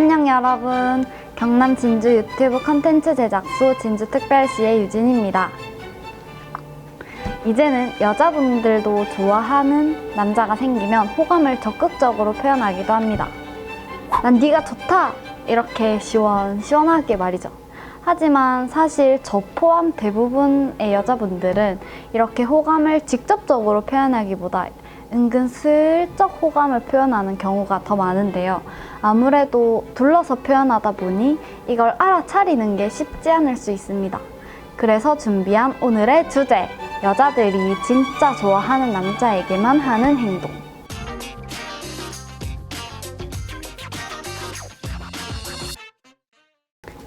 안녕 여러분. 경남 진주 유튜브 컨텐츠 제작소 진주특별시의 유진입니다. 이제는 여자분들도 좋아하는 남자가 생기면 호감을 적극적으로 표현하기도 합니다. 난 네가 좋다! 이렇게 시원시원하게 말이죠. 하지만 사실 저 포함 대부분의 여자분들은 이렇게 호감을 직접적으로 표현하기보다 은근 슬쩍 호감을 표현하는 경우가 더 많은데요. 아무래도 둘러서 표현하다 보니 이걸 알아차리는 게 쉽지 않을 수 있습니다. 그래서 준비한 오늘의 주제. 여자들이 진짜 좋아하는 남자에게만 하는 행동.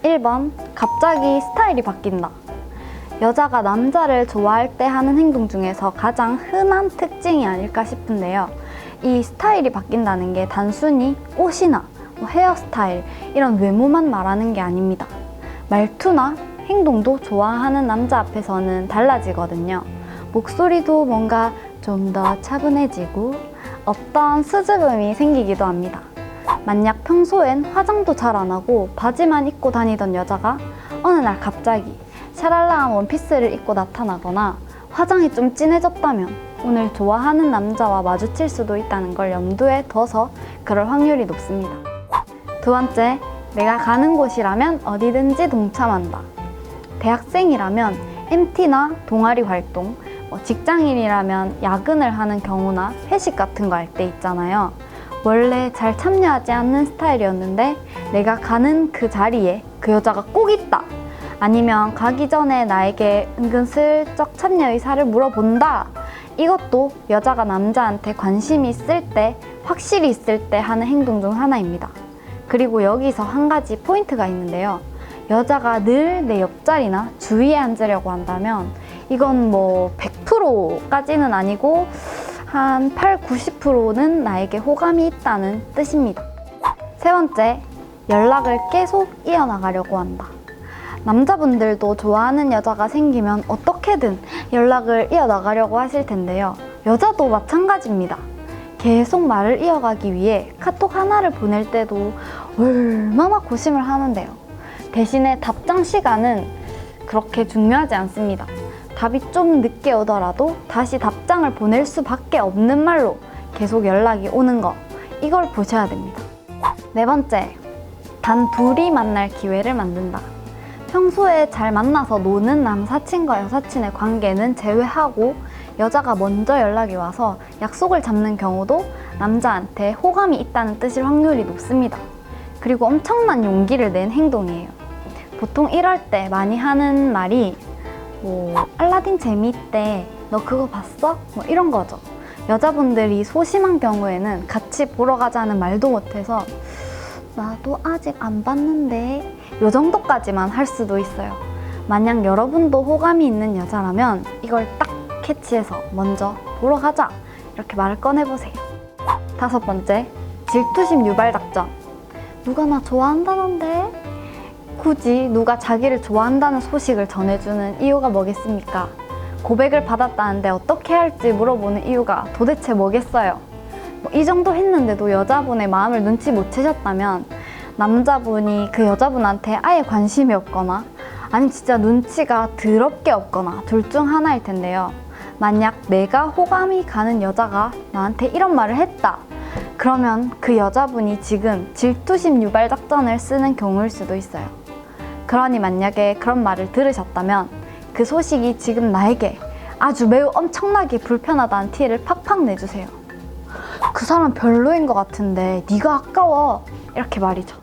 1번. 갑자기 스타일이 바뀐다. 여자가 남자를 좋아할 때 하는 행동 중에서 가장 흔한 특징이 아닐까 싶은데요. 이 스타일이 바뀐다는 게 단순히 옷이나 뭐 헤어스타일, 이런 외모만 말하는 게 아닙니다. 말투나 행동도 좋아하는 남자 앞에서는 달라지거든요. 목소리도 뭔가 좀 더 차분해지고 어떤 수줍음이 생기기도 합니다. 만약 평소엔 화장도 잘 안 하고 바지만 입고 다니던 여자가 어느 날 갑자기 샤랄라한 원피스를 입고 나타나거나 화장이 좀 진해졌다면 오늘 좋아하는 남자와 마주칠 수도 있다는 걸 염두에 둬서 그럴 확률이 높습니다. 두 번째, 내가 가는 곳이라면 어디든지 동참한다. 대학생이라면 MT나 동아리 활동, 뭐 직장인이라면 야근을 하는 경우나 회식 같은 거 할 때 있잖아요. 원래 잘 참여하지 않는 스타일이었는데 내가 가는 그 자리에 그 여자가 꼭 있다. 아니면 가기 전에 나에게 은근슬쩍 참여 의사를 물어본다. 이것도 여자가 남자한테 관심이 있을 때, 확실히 있을 때 하는 행동 중 하나입니다. 그리고 여기서 한 가지 포인트가 있는데요. 여자가 늘 내 옆자리나 주위에 앉으려고 한다면 이건 뭐 100%까지는 아니고 한 8, 90%는 나에게 호감이 있다는 뜻입니다. 세 번째, 연락을 계속 이어나가려고 한다. 남자분들도 좋아하는 여자가 생기면 어떻게든 연락을 이어나가려고 하실 텐데요. 여자도 마찬가지입니다. 계속 말을 이어가기 위해 카톡 하나를 보낼 때도 얼마나 고심을 하는데요. 대신에 답장 시간은 그렇게 중요하지 않습니다. 답이 좀 늦게 오더라도 다시 답장을 보낼 수밖에 없는 말로 계속 연락이 오는 거. 이걸 보셔야 됩니다. 네 번째, 단 둘이 만날 기회를 만든다. 평소에 잘 만나서 노는 남사친과 여사친의 관계는 제외하고 여자가 먼저 연락이 와서 약속을 잡는 경우도 남자한테 호감이 있다는 뜻일 확률이 높습니다. 그리고 엄청난 용기를 낸 행동이에요. 보통 이럴 때 많이 하는 말이 뭐 알라딘 재미있대 너 그거 봤어? 뭐 이런 거죠. 여자분들이 소심한 경우에는 같이 보러 가자는 말도 못해서 나도 아직 안 봤는데 요 정도까지만 할 수도 있어요. 만약 여러분도 호감이 있는 여자라면 이걸 딱 캐치해서 먼저 보러 가자 이렇게 말을 꺼내보세요. 다섯 번째, 질투심 유발 작전. 누가 나 좋아한다는데? 굳이 누가 자기를 좋아한다는 소식을 전해주는 이유가 뭐겠습니까? 고백을 받았다는데 어떻게 할지 물어보는 이유가 도대체 뭐겠어요? 뭐 이 정도 했는데도 여자분의 마음을 눈치 못 채셨다면 남자분이 그 여자분한테 아예 관심이 없거나 아니면 진짜 눈치가 더럽게 없거나 둘 중 하나일 텐데요. 만약 내가 호감이 가는 여자가 나한테 이런 말을 했다. 그러면 그 여자분이 지금 질투심 유발 작전을 쓰는 경우일 수도 있어요. 그러니 만약에 그런 말을 들으셨다면 그 소식이 지금 나에게 아주 매우 엄청나게 불편하다는 티를 팍팍 내주세요. 그 사람 별로인 것 같은데 네가 아까워 이렇게 말이죠.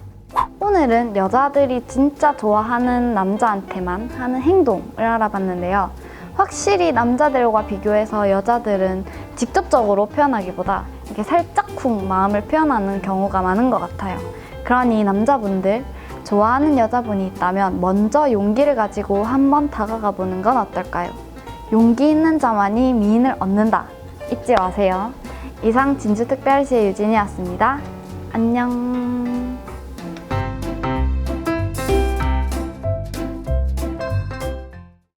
오늘은 여자들이 진짜 좋아하는 남자한테만 하는 행동을 알아봤는데요. 확실히 남자들과 비교해서 여자들은 직접적으로 표현하기보다 이렇게 살짝쿵 마음을 표현하는 경우가 많은 것 같아요. 그러니 남자분들 좋아하는 여자분이 있다면 먼저 용기를 가지고 한번 다가가 보는 건 어떨까요? 용기 있는 자만이 미인을 얻는다. 잊지 마세요. 이상 진주특별시의 유진이었습니다. 안녕.